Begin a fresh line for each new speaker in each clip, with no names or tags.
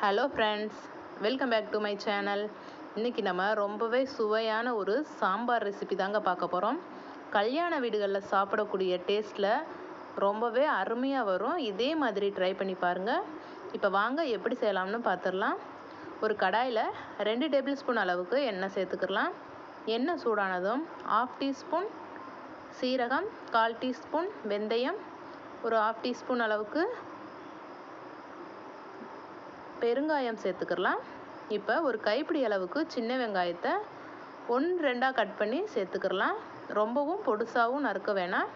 Hello friends welcome back to my channel இன்றைக்கி நம்ம ரொம்பவே சுவையான ஒரு சாம்பார் ரெசிபி தாங்க பார்க்க போகிறோம் கல்யாண வீடுகளில் சாப்பிடக்கூடிய டேஸ்ட்டில் ரொம்பவே அருமையாக வரும். இதே மாதிரி ட்ரை பண்ணி பாருங்கள் இப்போ வாங்க எப்படி செய்யலாம்னு பார்த்துடலாம் ஒரு கடாயில் ரெண்டு டேபிள் ஸ்பூன் அளவுக்கு எண்ணெய் சேர்த்துக்கலாம் எண்ணெய் சூடானதும் ஆஃப் டீஸ்பூன் சீரகம் கால் டீஸ்பூன் வெந்தயம் ஒரு ஆஃப் டீஸ்பூன் அளவுக்கு பெருங்காயம் சேர்த்துக்கிறலாம் இப்போ ஒரு கைப்பிடி அளவுக்கு சின்ன வெங்காயத்தை ஒன்று ரெண்டாக கட் பண்ணி சேர்த்துக்கிறலாம் ரொம்பவும் பொடுசாகவும் நறுக்க வேணாம்.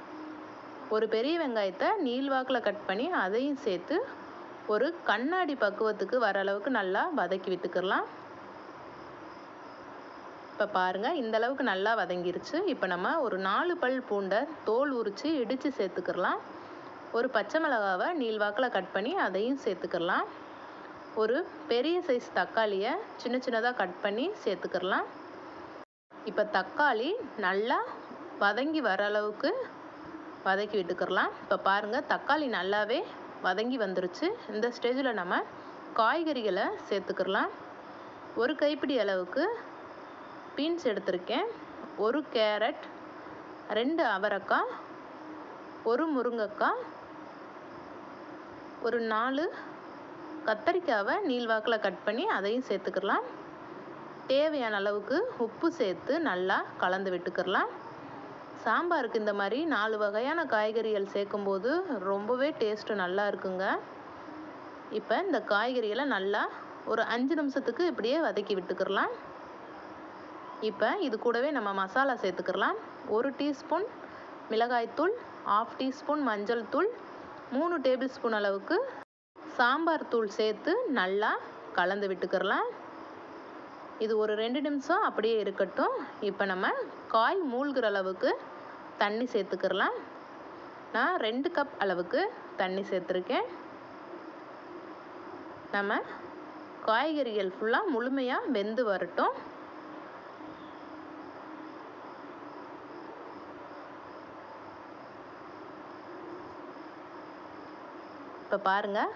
ஒரு பெரிய வெங்காயத்தை நீள்வாக்கில் கட் பண்ணி அதையும் சேர்த்து ஒரு கண்ணாடி பக்குவத்துக்கு வர அளவுக்கு நல்லா வதக்கி விட்டுக்கிறலாம் இப்போ பாருங்கள் இந்த அளவுக்கு நல்லா வதங்கிருச்சு. இப்போ நம்ம ஒரு நாலு பல் பூண்டை தோல் உரித்து இடித்து சேர்த்துக்கிறலாம் ஒரு பச்சை மிளகாவை நீள்வாக்கில் கட் பண்ணி அதையும் சேர்த்துக்கிறலாம் ஒரு பெரிய சைஸ் தக்காளியை சின்ன சின்னதாக கட் பண்ணி சேர்த்துக்கிறலாம். இப்போ தக்காளி நல்லா வதங்கி வர அளவுக்கு வதக்கி விட்டுக்கிறலாம். இப்போ பாருங்கள் தக்காளி நல்லாவே வதங்கி வந்துருச்சு. இந்த ஸ்டேஜில் நம்ம காய்கறிகளை சேர்த்துக்கிறலாம். ஒரு கைப்பிடி அளவுக்கு பீன்ஸ் எடுத்திருக்கேன். ஒரு கேரட் ரெண்டு அவரைக்காய் ஒரு முருங்கைக்காய் ஒரு நாலு கத்தரிக்காவை நீள்வாக்கில் கட் பண்ணி அதையும் சேர்த்துக்கலாம். தேவையான அளவுக்கு உப்பு சேர்த்து நல்லா கலந்து விட்டுக்கிறலாம் சாம்பாருக்கு இந்த மாதிரி நாலு வகையான காய்கறிகள் சேர்க்கும்போது ரொம்பவே டேஸ்ட்டு நல்லா இருக்குங்க. இப்போ இந்த காய்கறிகளை நல்லா ஒரு அஞ்சு நிமிஷத்துக்கு இப்படியே வதக்கி விட்டுக்கிறலாம் இப்போ இது கூடவே நம்ம மசாலா சேர்த்துக்கிறலாம் ஒரு டீஸ்பூன் மிளகாய்த்தூள் ஆஃப் டீஸ்பூன் மஞ்சள் தூள் மூணு டேபிள் ஸ்பூன் அளவுக்கு சாம்பார் தூள் சேர்த்து நல்லா கலந்து விட்டுக்கிறலாம். இது ஒரு ரெண்டு நிமிஷம் அப்படியே இருக்கட்டும். இப்போ நம்ம காய் மூழ்கிற அளவுக்கு தண்ணி சேர்த்துக்கிறலாம். நான் ரெண்டு கப் அளவுக்கு தண்ணி சேர்த்துருக்கேன். நம்ம காய்கறிகள் ஃபுல்லாக முழுமையாக வெந்து வரட்டும். இப்போ பாருங்கள்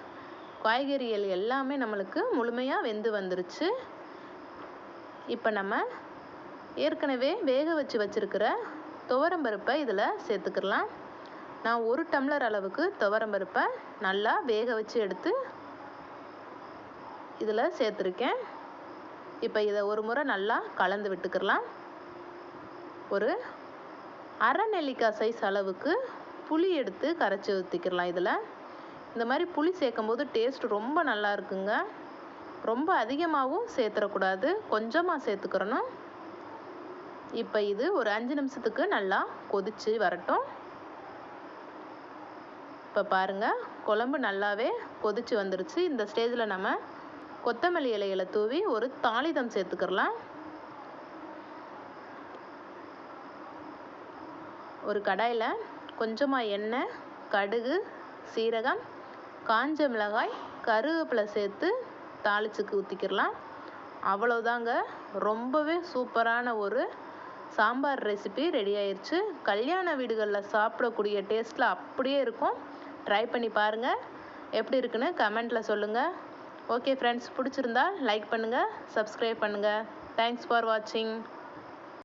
காய்கறிகள் எல்லாமே நம்மளுக்கு முழுமையாக வெந்து வந்துருச்சு. இப்போ நம்ம ஏற்கனவே வேக வச்சு வச்சுருக்கிற துவரம்பருப்பை இதில் சேர்த்துக்கலாம் நான் ஒரு டம்ளர் அளவுக்கு துவரம்பருப்பை நல்லா வேக வச்சு எடுத்து இதில் சேர்த்துருக்கேன். இப்போ இதை ஒரு முறை நல்லா கலந்து விட்டுக்கலாம் ஒரு அரை நெல்லிக்காய் சைஸ் அளவுக்கு புளி எடுத்து கரைச்சி ஊற்றிக்கலாம் இதில். இந்த மாதிரி புளி சேர்க்கும் போது டேஸ்ட் ரொம்ப நல்லா இருக்குங்க. ரொம்ப அதிகமாகவும் சேர்த்துடக்கூடாது கொஞ்சமாக சேர்த்துக்கிறணும். இப்போ இது ஒரு அஞ்சு நிமிஷத்துக்கு நல்லா கொதித்து வரட்டும். இப்போ பாருங்கள் குழம்பு நல்லாவே கொதித்து வந்துருச்சு. இந்த ஸ்டேஜில் நம்ம கொத்தமல்லி இலைகளை தூவி ஒரு தாளிதம் சேர்த்துக்கிறலாம். ஒரு கடாயில் கொஞ்சமாக எண்ணெய் கடுகு சீரகம் காஞ்ச மிளகாய் கருவேப்பிலை சேர்த்து தாளிச்சுக்கு ஊற்றிக்கிடலாம் அவ்வளோதாங்க ரொம்பவே சூப்பரான ஒரு சாம்பார் ரெசிபி ரெடி ஆயிடுச்சு கல்யாண வீடுகளில் சாப்பிடக்கூடிய டேஸ்ட்டில் அப்படியே இருக்கும். ட்ரை பண்ணி பாருங்கள் எப்படி இருக்குன்னு கமெண்ட்டில் சொல்லுங்கள் ஓகே ஃப்ரெண்ட்ஸ் பிடிச்சிருந்தா லைக் பண்ணுங்கள் சப்ஸ்கிரைப் பண்ணுங்கள் தேங்க்ஸ் ஃபார் வாட்சிங்